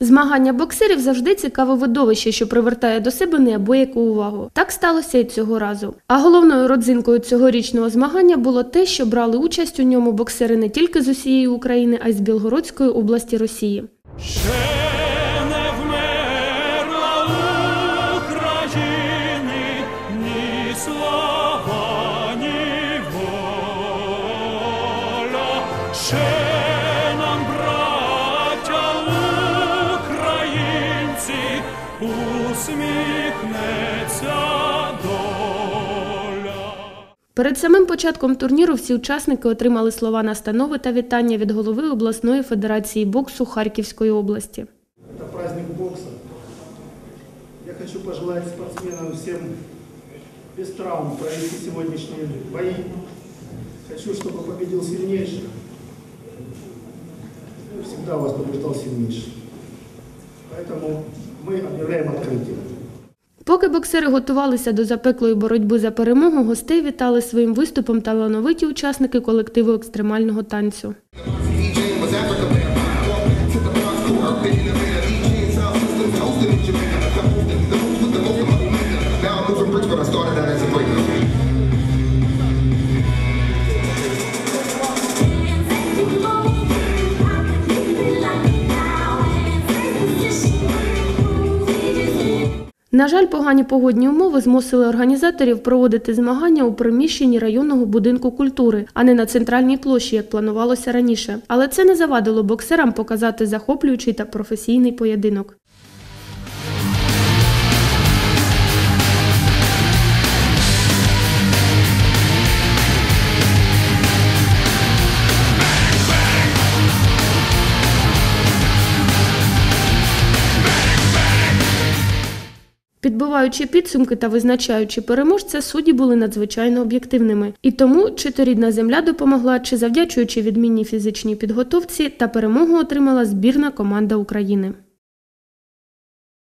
Змагання боксерів завжди цікаве видовище, що привертає до себе неабияку увагу. Так сталося і цього разу. А головною родзинкою цьогорічного змагання було те, що брали участь у ньому боксери не тільки з усієї України, а й з Білгородської області Росії. Ще Перед самим початком турніру всі учасники отримали слова настанови та вітання від голови обласної федерації боксу Харківської області. Это праздник бокса. Я хочу пожелать спортсменам всем без травм провести сегодняшние бои. Хочу, чтобы победил сильнейший. Ну, Всегда вас побеждал сильнейший. Поэтому мы объявляем открытие. Поки боксери готувалися до запеклої боротьби за перемогу, гостей вітали своїм виступом талановиті учасники колективу екстремального танцю. На жаль, погані погодні умови змусили організаторів проводити змагання у приміщенні районного будинку культури, а не на центральній площі, як планувалося раніше. Але це не завадило боксерам показати захоплюючий та професійний поєдинок. Підбиваючи підсумки та визначаючи переможця, судді були надзвичайно об'єктивними. І тому чи то рідна земля допомогла, чи завдячуючи відмінній фізичній підготовці, та перемогу отримала збірна команда України.